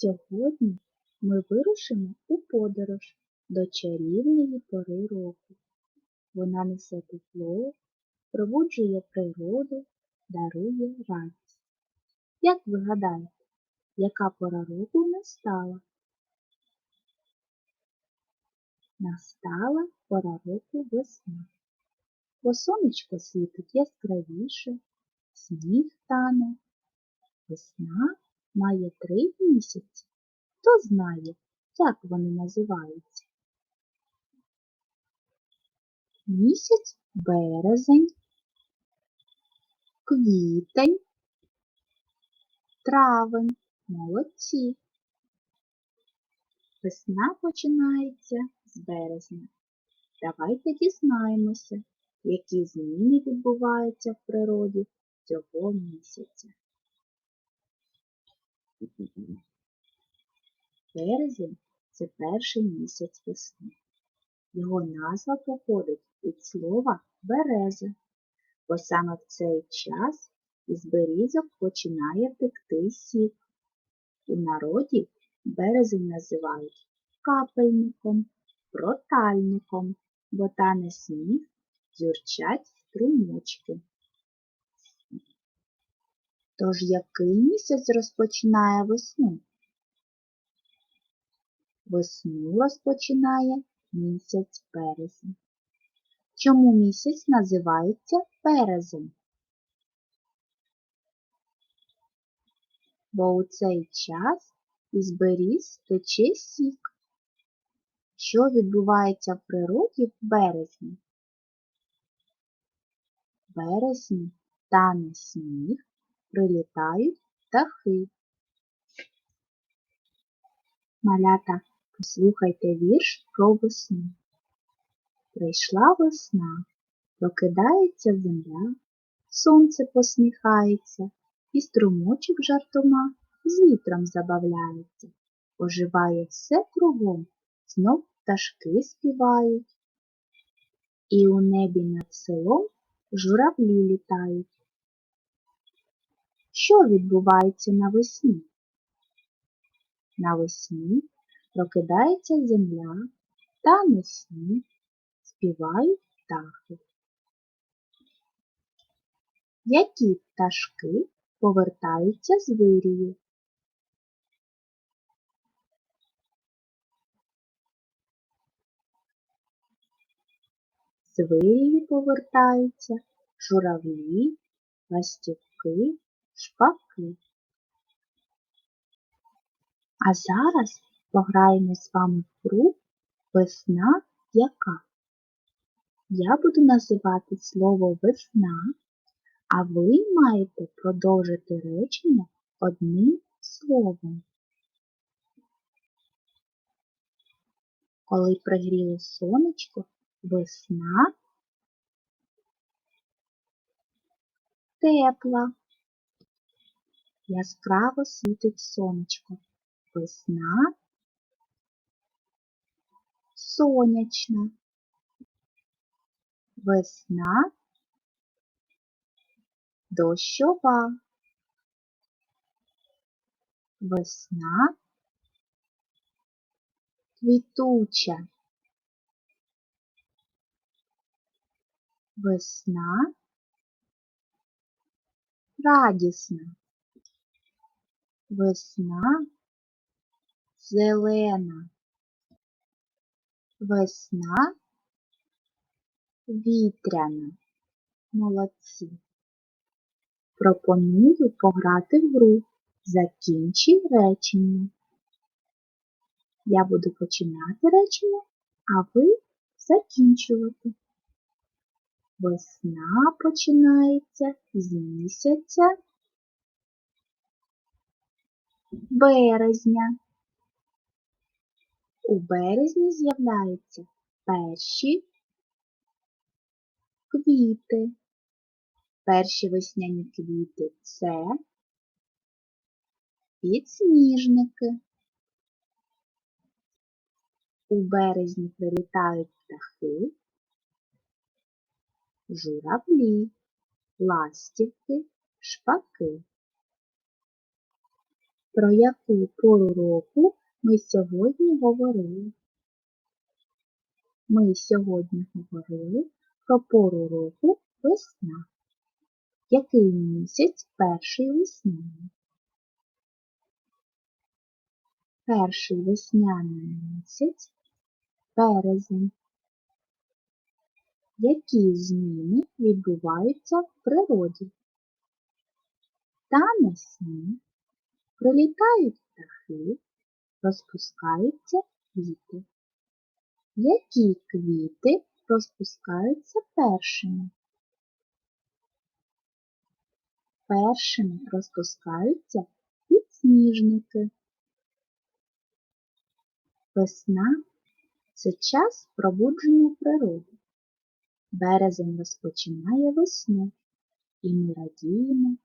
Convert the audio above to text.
Сьогодні ми вирушимо у подорож до чарівної пори року. Вона несе тепло, пробуджує природу, дарує радість. Як ви гадаєте, яка пора року настала? Настала пора року весна. Бо сонечко світить яскравіше, сніг тане. Весна має три місяці. Хто знає, як вони називаються? Місяць березень, квітень, травень, молодці. Весна починається з березня. Давайте дізнаємося, які зміни відбуваються в природі цього місяця. Березень це перший місяць весни. Його назва походить від слова береза, бо саме в цей час із берізок починає текти сік. У народі березень називають капельником, протальником, бо тане сніг дзюрчать струмочки. Тож який місяць розпочинає весну? Весну розпочинає місяць березень. Чому місяць називається березень? Бо у цей час із беріз тече сік. Що відбувається в природі в березні? В березні тане сніг, прилітають птахи. Малята, послухайте вірш про весну. Прийшла весна, прокидається земля, сонце посміхається, і струмочок жартома з вітром забавляється. Оживає все кругом, знов пташки співають. І у небі над селом журавлі літають. Що відбувається навесні? Навесні прокидається земля, тане сніг, співають птахи. Які пташки повертаються з вирію? З вирію повертаються журавлі, ластівки, шпаки. А зараз пограємо з вами в гру весна яка. Я буду називати слово весна, а ви маєте продовжити речення одним словом. Коли пригріло сонечко, весна тепла. Яскраво світить сонечко. Весна сонячна. Весна дощова. Весна квітуча. Весна радісна. Весна зелена. Весна вітряна. Молодці. Пропоную пограти в гру. Закінчи речення. Я буду починати речення, а ви закінчувати. Весна починається з місяця березня. У березні з'являються перші квіти. Перші весняні квіти це підсніжники. У березні прилітають птахи, журавлі, ластівки, шпаки. Про яку пору року ми сьогодні говорили? Ми сьогодні говорили про пору року весна. Який місяць перший весняний? Перший весняний місяць березень. Які зміни відбуваються в природі? Тане сніг, прилітають птахи, розпускаються квіти. Які квіти розпускаються першими? Першими розпускаються підсніжники. Весна це час пробудження природи. Березень розпочинає весну, і ми радіємо